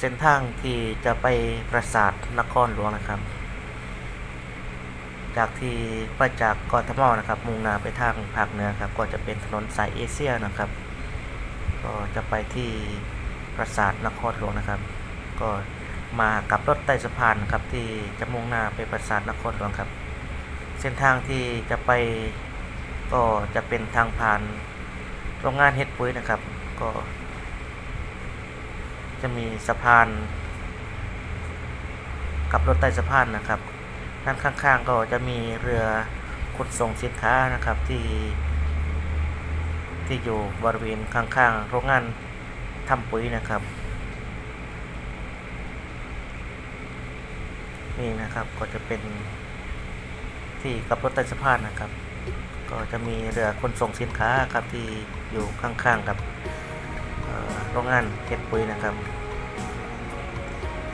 เส้นทางที่จะไปปราสาทนครหลวงนะครับ จากที่ไปจากกทมนะครับ มุ่งหน้าไปทางภาคเหนือครับ ก็จะเป็นถนนสายเอเชียนะครับ ก็จะไปที่ปราสาทนครหลวงนะครับ ก็มากับรถใต้สะพานนะครับที่จะมุ่งหน้าไปปราสาทนครหลวงครับ เส้นทางที่จะไปก็จะเป็นทางผ่านโรงงานเฮ็ดปุ๋ยนะครับ ก็ จะมีสะพาน กับรถใต้สะพานนะครับ ด้านข้างๆก็จะมีเรือขนส่งสินค้านะครับที่ ที่อยู่บริเวณข้างๆโรงงานทำปุ๋ยนะครับนี่นะครับก็จะเป็นที่กับรถใต้สะพานนะครับ ก็จะมีเรือขนส่งสินค้าครับที่อยู่ข้างๆกับ โรงงานเก็บปุ๋ยนะครับ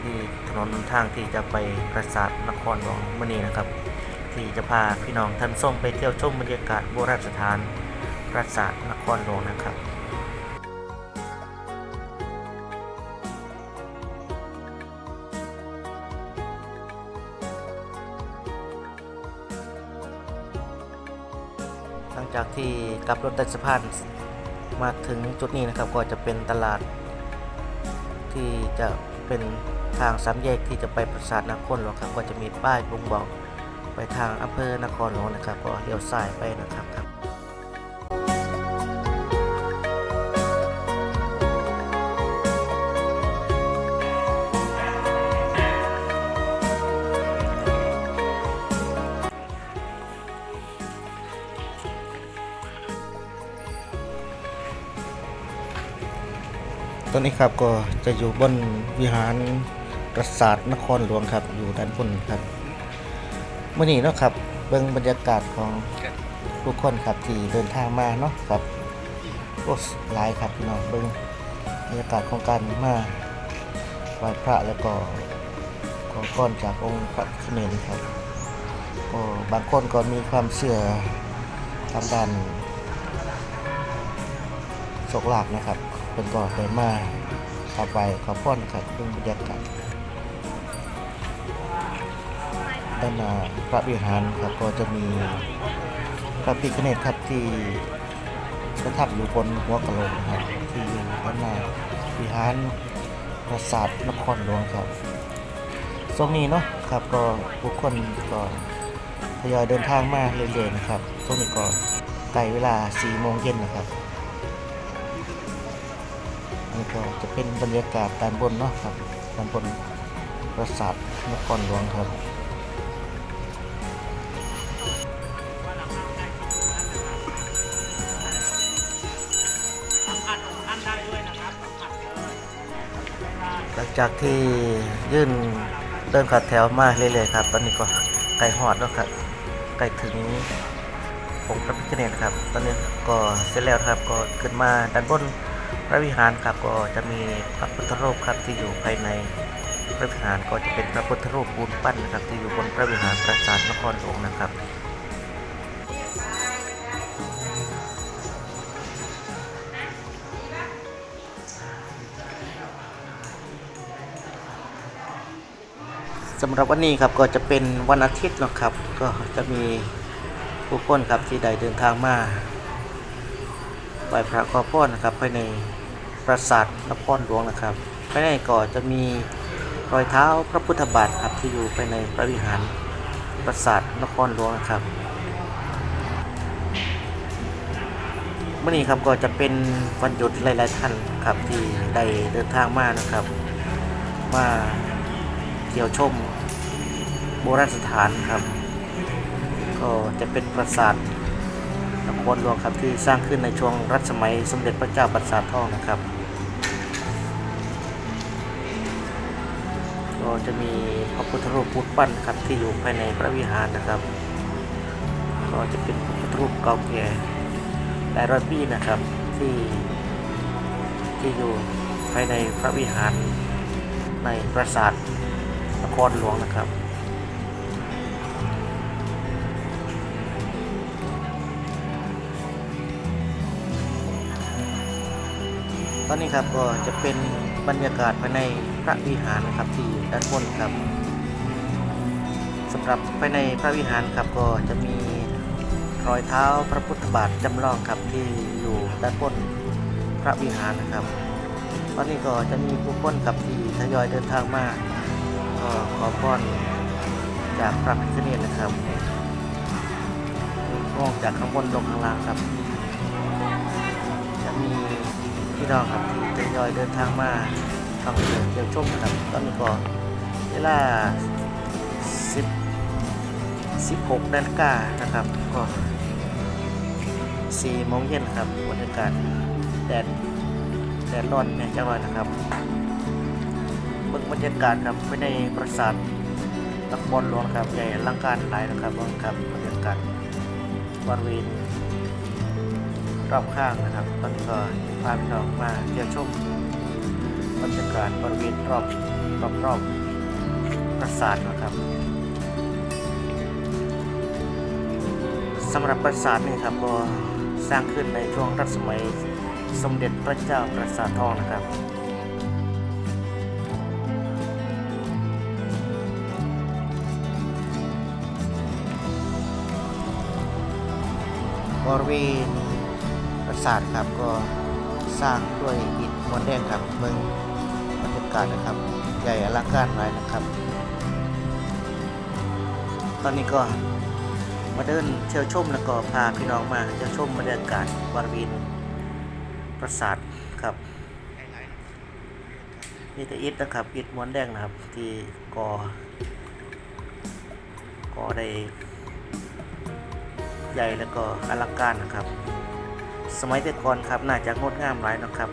ที่ถนนทางที่จะไปปราสาทนครหลวงมณีนะครับ ที่จะพาพี่น้องท่านส้มไปเที่ยวชมบรรยากาศโบราณสถานปราสาทนครหลวงนะครับหลังจากที่กลับรถใต้สะพาน มาถึงจุดนี้นะครับก็จะเป็นตลาด ที่จะเป็นทางสามแยกที่จะไปปราสาทนครหลวงครับ ก็จะมีป้ายบ่งบอกไปทางอำเภอนครหลวงนะครับ ก็เลี้ยวซ้ายไปนะครับ ตอนนี้ครับก็จะอยู่บนวิหารปราสาทนครหลวงครับอยู่ด้านบนครับเมื่อนี้เนาะครับเบิ่งบรรยากาศของทุกคนครับที่เดินทางมาเนาะครับโอ้หลายครับพี่น้องเบิ่งบรรยากาศของการมาไหว้พระแล้วก็ขอพรจากองค์พระเขมรครับก็บางคนก็มีความเชื่อทางด้านโชคลาภนะครับ เป็นก่อนเดินมาขับไปขอพ่อนครับดูบรรยากาศด้านหน้าพระวิหารครับก็จะมีพระพิฆเนศครับที่ประทับอยู่บนหัวกะโหลกครับที่อยู่ด้านหน้าวิหารปราสาทนครหลวงครับช่วงนี้เนาะครับก็ทุกคนก็ทยอยเดินทางมาเรื่อยๆนะครับช่วงนี้ก็ใกล้เวลา4โมงเย็นนะครับ ก็จะเป็นบรรยากาศด้านบนเนาะครับด้านบนปราสาทนครหลวงครับหลังจากที่ยื่นเดินขัดแถวมาเรื่อยๆครับ ตอนนี้ก็ใกล้หอดแล้วครับใกล้ถึงองค์พระพิฆเนศครับ ตอนนี้ก็เสร็จแล้วครับก็ขึ้นมาด้านบน ระวิหารครับก็จะมีพระพุทธรูปครับที่อยู่ภายในพระวิหารก็จะเป็นพระพุทธรูปปูนปั้นนะครับที่อยู่บนพระวิหารปราสาทนครหลวงนะครับสำหรับวันนี้ครับก็จะเป็นวันอาทิตย์นะครับ ก็จะมีผู้คนครับที่ได้เดินทางมาไหว้พระขอพรนะครับภายใน ปราสาทนครหลวงนะครับภายในก็จะมีรอยเท้าพระพุทธบาทครับที่อยู่ภายในพระวิหารปราสาทนครหลวงนะครับวันนี้ครับก็จะเป็นวันหยุดหลาย ๆ ท่านครับที่ได้เดินทางมานะครับ มาเที่ยวชมโบราณสถานครับ ก็จะเป็นปราสาทนครหลวงครับที่สร้างขึ้นในช่วงรัชสมัยสมเด็จพระเจ้าปราสาททองนะครับ จะมีพระพุทธรูปปูนปั้นครับที่อยู่ภายในพระวิหารนะครับ ก็จะเป็นพระพุทธรูปเก่าแก่หลายร้อยปีนะครับที่ที่อยู่ภายในพระวิหารในปราสาทนครหลวงนะครับ อนนี้ครับก็จะเป็นบรรยากาศภายในพระวิหารนะครับที่ด้านบนครับสำหรับภายในพระวิหารครับก็จะมีรอยเท้าพระพุทธบาทจำลองครับที่อยู่ด้านบนพระวิหารนะครับ ตอนนี้ก็จะมีผู้คนครับที่ทยอยเดินทางมาก็ขอพรจากพระพิฆเนศนะครับมองจากข้างบนลงข้างล่างครับ พี่น้องครับที่ทยอยเดินทางมาท่องเที่ยวเที่ยวชมครับตอนนี้ก็เวลา10 16นาฬิกานะครับ ก็4โมงเย็นครับบรรยากาศแดดแดดร้อนเนี่ยจังหวะนะครับเบิ่งบรรยากาศครับไปในปราสาทตะบนหลวงครับใหญ่ลังการหลายนะครับเบิ่งครับบรรยากาศบริเวณรอบข้างนะครับตอนนี้ก็ พาพี่น้องมาเที่ยวชมบรรยากาศบริเวณรอบรอบรอบปราสาทนะครับสำหรับปราสาทนี่ครับก็สร้างขึ้นในช่วงรัชสมัยสมเด็จพระเจ้าปราสาททองนะครับบริเวณปราสาทครับก็ สร้างด้วยอิฐมวลแดงครับเมืองบรรยากาศนะครับ ใหญ่อลังการหน่อยนะครับ ตอนนี้ก็มาเดินเที่ยวชมแล้วก็พาพี่น้องมาเที่ยวชมบรรยากาศบริเวณปราสาทครับมีแต่อิฐนะครับอิฐมวลแดงนะครับ ที่ก่อก่อได้ใหญ่แล้วก็อลังการนะครับ สมัยแต่ก่อนครับน่าจะงดงามหลายนะครับ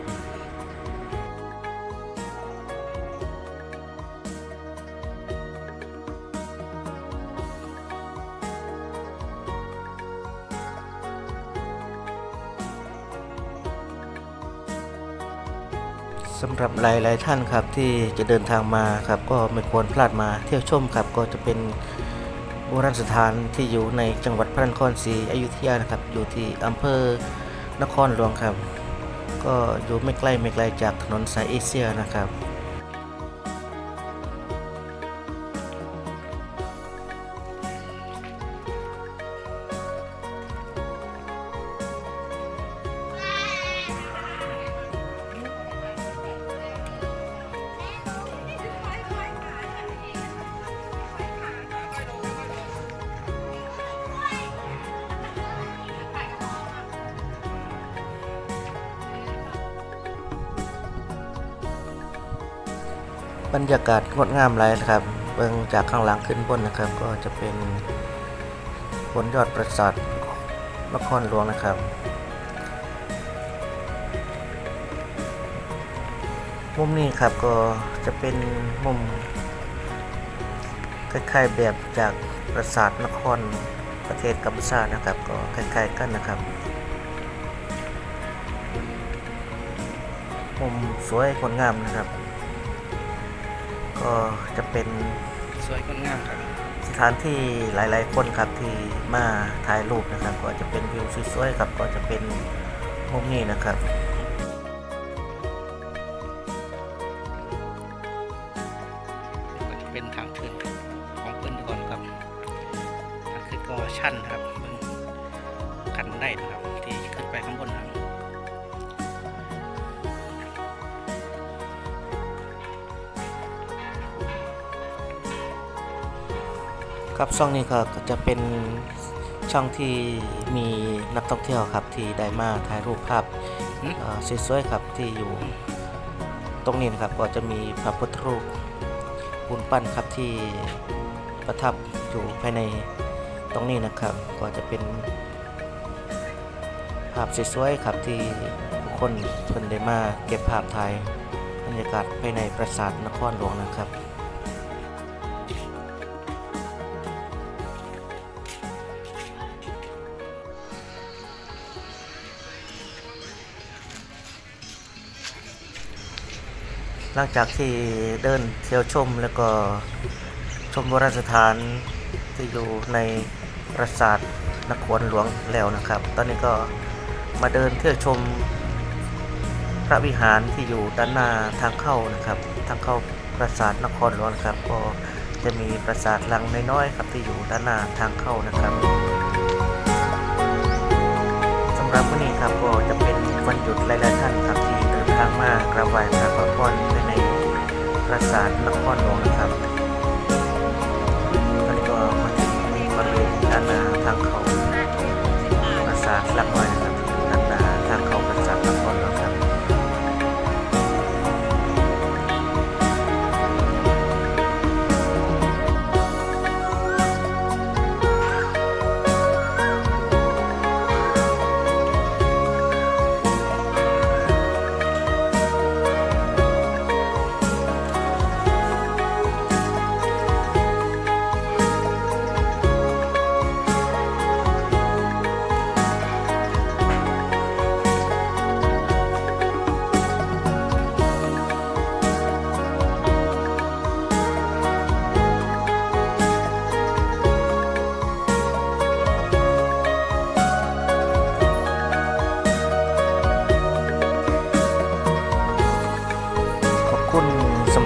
สำหรับหลาย ๆ ท่านครับที่จะเดินทางมาครับก็ไม่ควรพลาดมาเที่ยวชมครับก็จะเป็นโบราณสถานที่อยู่ในจังหวัดพระนครศรีอยุธยานะครับอยู่ที่อำเภอ นครหลวงครับ ก็อยู่ไม่ใกล้ไม่ไกลจากถนนสายเอเชียนะครับ บรรยากาศงดงามหลยนะครับ เบื้องจากข้างหลังขึ้นบนนะครับ ก็จะเป็นบนยอดปราสาทนครหลวงนะครับมุมนี้ครับก็จะเป็นมุมคล้ายๆแบบจากปราสาทนครประเทศกัมพูชานะครับ ก็คล้ายๆกันนะครับ มุมสวยงดงามนะครับ ก็จะเป็นสวยงดงามครับสถานที่หลาย ๆ คนครับที่มาถ่ายรูปนะครับ ก็จะเป็นวิวสวยๆครับก็จะเป็นมุมนี้นะครับก็จะเป็นทางขึ้นของเพื่อนก่อนครับทางขึ้นก็ชันนะครับเบิ่งกันได้นะครับ ครับช่องนี้ก็จะเป็นช่องที่มีนักท่องเที่ยวครับที่ได้มาถ่ายรูปภาพเอ่อสวยๆครับที่อยู่ตรงนี้นะครับก็จะมีพระพุทธรูปปูนปั้นครับที่ประทับอยู่ภายในตรงนี้นะครับ ก็จะเป็นภาพสวยๆครับที่ผู้คนเพิ่นได้มาเก็บภาพถ่ายบรรยากาศภายในปราสาทนครหลวงนะครับ ลังจากที่เดินเที่ยวชมแล้วก็ชมโบราณสถานที่อยู่ในปราสาทนครหลวงแล้วนะครับ ตอนนี้ก็มาเดินเที่ยวชมพระวิหารที่อยู่ด้านหน้าทางเข้านะครับ ทางเข้าปราสาทนครหลวงครับ ก็จะมีปราสาทหลังน้อยๆครับที่อยู่ด้านหน้าทางเข้านะครับสำหรับวันนี้ครับก็จะเป็นวันหยุดหลายๆท่านครับที่เดินทางมากราบไหว้พระขอพรใน ปราสาทนครหลวงนะครับ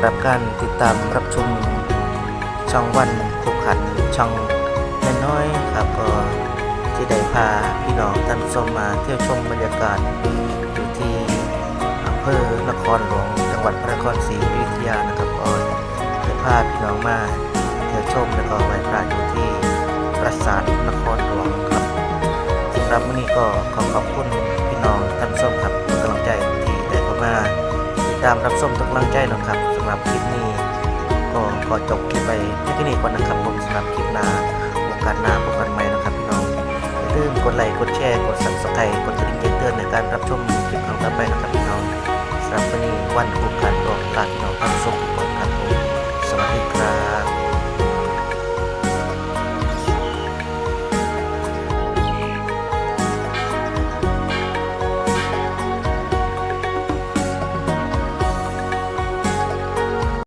รับการติดตามรับชมช่องวันคุกขันช่องน้อยๆครับก็ที่ได้พาพี่น้องท่านชมมาเที่ยวชมบรรยากาศอยู่ที่อำเภอนครหลวงจังหวัดพระนครศรีอยุธยานะครับก็ได้พาพี่น้องมาเที่ยวชมแล้วก็ไหว้พระอยู่ที่ปราสาทนครหลวงครับสำหรับวันนี้ก็ขอขอบคุณพี่น้องท่านชมครับกำลังใจที่ได้เข้ามาติดตามรับชมทุกกำลังใจนะครับำหรับคลิปนี้ ก็ขอจบคลิปไปที่นี่ก่อนนะครับผมสำหรับคลิปหน้าโอกาสหน้าพบกันใหม่นะครับพี่น้องอย่าลืมกดไลค์กดแชร์กดซับสไครต์กดกระดิ่งแจ้งเตือนในการรับชมคลิปครั้งต่อไปนะครับพี่น้องสำหรับวันนี้วันคู่กัน